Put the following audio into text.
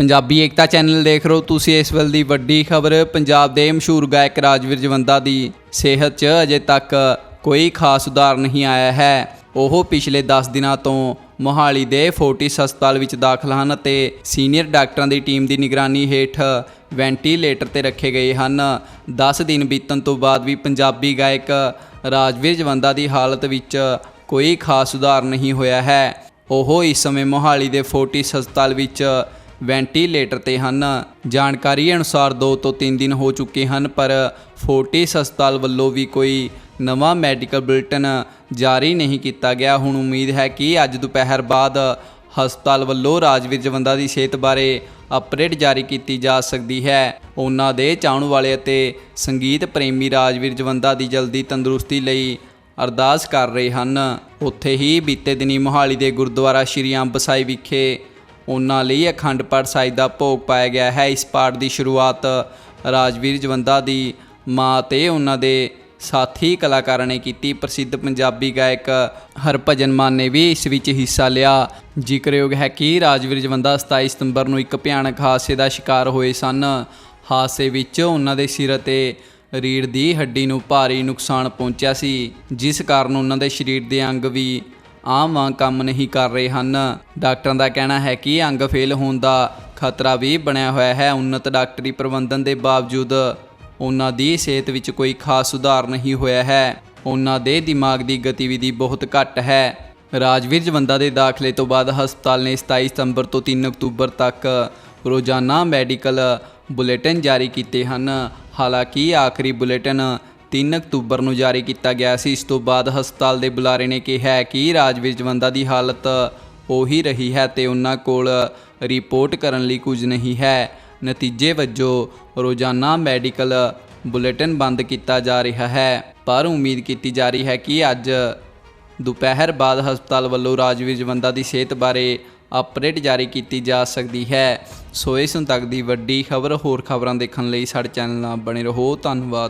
ਪੰਜਾਬੀ ਏਕਤਾ channel ਦੇਖ ਰਹੇ ਹੋ ਤੁਸੀਂ ਇਸ ਵੇਲੇ ਦੀ ਵੱਡੀ ਖਬਰ, ਪੰਜਾਬ ਦੇ ਮਸ਼ਹੂਰ ਗਾਇਕ ਰਾਜਵੀਰ ਜਵੰਦਾ ਦੀ ਸਿਹਤ 'ਚ ਅਜੇ ਤੱਕ ਕੋਈ ਖਾਸ ਸੁਧਾਰ ਨਹੀਂ ਆਇਆ ਹੈ। ਉਹ ਪਿਛਲੇ 10 ਦਿਨਾਂ ਤੋਂ ਮੋਹਾਲੀ ਦੇ ਫੋਰਟਿਸ ਹਸਪਤਾਲ ਵਿੱਚ ਦਾਖਲ ਹਨ ਅਤੇ ਸੀਨੀਅਰ ਡਾਕਟਰਾਂ ਦੀ ਟੀਮ ਦੀ ਨਿਗਰਾਨੀ ਹੇਠ ਵੈਂਟੀਲੇਟਰ ਤੇ ਰੱਖੇ ਗਏ ਹਨ। 10 ਦਿਨ ਬੀਤਣ ਤੋਂ ਬਾਅਦ ਵੀ ਪੰਜਾਬੀ ਗਾਇਕ ਰਾਜਵੀਰ ਜਵੰਦਾ ਦੀ ਹਾਲਤ ਵਿੱਚ ਕੋਈ ਖਾਸ ਸੁਧਾਰ ਨਹੀਂ ਹੋਇਆ ਹੈ। ਉਹ ਇਸ ਸਮੇਂ ਮੋਹਾਲੀ ਦੇ ਫੋਰਟਿਸ ਹਸਪਤਾਲ ਵਿੱਚ ਵੈਂਟੀਲੇਟਰ ਤੇ ਹਨ। ਜਾਣਕਾਰੀ ਅਨੁਸਾਰ 2 ਤੋਂ 3 ਦਿਨ ਹੋ ਚੁੱਕੇ ਹਨ, ਪਰ ਫੋਰਟਿਸ ਹਸਪਤਾਲ ਵੱਲੋਂ ਵੀ ਕੋਈ ਨਵਾਂ ਮੈਡੀਕਲ ਬੁਲੇਟਿਨ ਜਾਰੀ ਨਹੀਂ ਕੀਤਾ ਗਿਆ। ਹੁਣ ਉਮੀਦ ਹੈ ਕਿ ਅੱਜ ਦੁਪਹਿਰ ਬਾਅਦ ਹਸਪਤਾਲ ਵੱਲੋਂ ਰਾਜਵੀਰ ਜਵੰਦਾ ਦੀ ਸਿਹਤ ਬਾਰੇ ਅਪਡੇਟ ਜਾਰੀ ਕੀਤੀ ਜਾ ਸਕਦੀ ਹੈ। ਉਹਨਾਂ ਦੇ ਚਾਹਣ ਵਾਲੇ ਅਤੇ ਸੰਗੀਤ ਪ੍ਰੇਮੀ ਰਾਜਵੀਰ ਜਵੰਦਾ ਦੀ ਜਲਦੀ ਤੰਦਰੁਸਤੀ ਲਈ ਅਰਦਾਸ ਕਰ ਰਹੇ ਹਨ। ਉੱਥੇ ਹੀ ਬੀਤੇ ਦਿਨੀ ਮੋਹਾਲੀ ਦੇ ਗੁਰਦੁਆਰਾ ਸ਼੍ਰੀ ਅੰਬ ਸਾਹਿਬ ਵਿਖੇ ਉਹਨਾਂ ਲਈ ਅਖੰਡ ਪਾਠ ਸਾਹਿਬ ਦਾ ਭੋਗ ਪਾਇਆ ਗਿਆ ਹੈ। ਇਸ ਪਾਠ ਦੀ ਸ਼ੁਰੂਆਤ ਰਾਜਵੀਰ ਜਵੰਦਾ ਦੀ ਮਾਂ ਤੇ ਉਹਨਾਂ ਦੇ ਸਾਥੀ ਕਲਾਕਾਰਾਂ ਨੇ ਕੀਤੀ। ਪ੍ਰਸਿੱਧ ਪੰਜਾਬੀ ਗਾਇਕ ਹਰਭਜਨ ਮਾਨ ਨੇ ਵੀ ਇਸ ਵਿੱਚ ਹਿੱਸਾ ਲਿਆ। ਜ਼ਿਕਰਯੋਗ ਹੈ ਕਿ ਰਾਜਵੀਰ ਜਵੰਦਾ 27 ਸਤੰਬਰ ਨੂੰ ਇੱਕ ਭਿਆਨਕ ਹਾਦਸੇ ਦਾ ਸ਼ਿਕਾਰ ਹੋਏ ਸਨ। ਹਾਦਸੇ ਵਿੱਚ ਉਹਨਾਂ ਦੇ ਸਿਰ ਅਤੇ ਰੀੜ੍ਹ ਦੀ ਹੱਡੀ ਨੂੰ ਭਾਰੀ ਨੁਕਸਾਨ ਪਹੁੰਚਿਆ ਸੀ, ਜਿਸ ਕਾਰਨ ਉਹਨਾਂ ਦੇ ਸਰੀਰ ਦੇ ਅੰਗ ਵੀ ਆਮ ਵਾਂਗ ਕੰਮ ਨਹੀਂ ਕਰ ਰਹੇ ਹਨ। ਡਾਕਟਰਾਂ ਦਾ ਕਹਿਣਾ ਹੈ ਕਿ ਅੰਗ ਫੇਲ ਹੋਣ ਦਾ ਖਤਰਾ ਵੀ ਬਣਿਆ ਹੋਇਆ ਹੈ। ਉન્નਤ ਡਾਕਟਰੀ ਪ੍ਰਬੰਧਨ ਦੇ ਬਾਵਜੂਦ ਉਹਨਾਂ ਦੀ ਸਿਹਤ ਵਿੱਚ ਕੋਈ ਖਾਸ ਸੁਧਾਰ ਨਹੀਂ ਹੋਇਆ ਹੈ। ਉਹਨਾਂ ਦੇ ਦਿਮਾਗ ਦੀ ਗਤੀਵਿਧੀ ਬਹੁਤ ਘੱਟ ਹੈ। ਰਾਜਵੀਰ ਜਵੰਦਾ ਦੇ ਦਾਖਲੇ ਤੋਂ ਬਾਅਦ ਹਸਪਤਾਲ ਨੇ 27 ਸਤੰਬਰ ਤੋਂ 3 ਅਕਤੂਬਰ ਤੱਕ ਰੋਜ਼ਾਨਾ ਮੈਡੀਕਲ ਬੁਲੇਟਿਨ ਜਾਰੀ ਕੀਤੇ ਹਨ। ਹਾਲਾਂਕਿ ਆਖਰੀ ਬੁਲੇਟਿਨ 3 ਅਕਤੂਬਰ ਨੂੰ ਜਾਰੀ ਕੀਤਾ ਗਿਆ ਸੀ। ਇਸ ਤੋਂ ਬਾਅਦ ਹਸਪਤਾਲ ਦੇ ਬੁਲਾਰੇ ਨੇ ਕਿਹਾ ਕਿ ਰਾਜਵੀਰ ਜਵੰਦਾ ਦੀ ਹਾਲਤ ਉਹੀ ਰਹੀ ਹੈ ਤੇ ਉਹਨਾਂ ਕੋਲ ਰਿਪੋਰਟ ਕਰਨ ਲਈ ਕੁਝ ਨਹੀਂ ਹੈ। ਨਤੀਜੇ ਵਜੋਂ ਰੋਜ਼ਾਨਾ ਮੈਡੀਕਲ ਬੁਲੇਟਿਨ ਬੰਦ ਕੀਤਾ ਜਾ ਰਿਹਾ ਹੈ, ਪਰ ਉਮੀਦ ਕੀਤੀ ਜਾ ਰਹੀ ਹੈ ਕਿ ਅੱਜ ਦੁਪਹਿਰ ਬਾਅਦ ਹਸਪਤਾਲ ਵੱਲੋਂ ਰਾਜਵੀਰ ਜਵੰਦਾ ਦੀ ਸਿਹਤ ਬਾਰੇ ਅਪਡੇਟ ਜਾਰੀ ਕੀਤੀ ਜਾ ਸਕਦੀ ਹੈ। ਸੋ ਇਸ ਹੁਣ ਤੱਕ ਦੀ ਵੱਡੀ ਖਬਰ, ਹੋਰ ਖਬਰਾਂ ਦੇਖਣ ਲਈ ਸਾਡੇ ਚੈਨਲ ਨਾਲ ਬਣੇ ਰਹੋ। ਧੰਨਵਾਦ।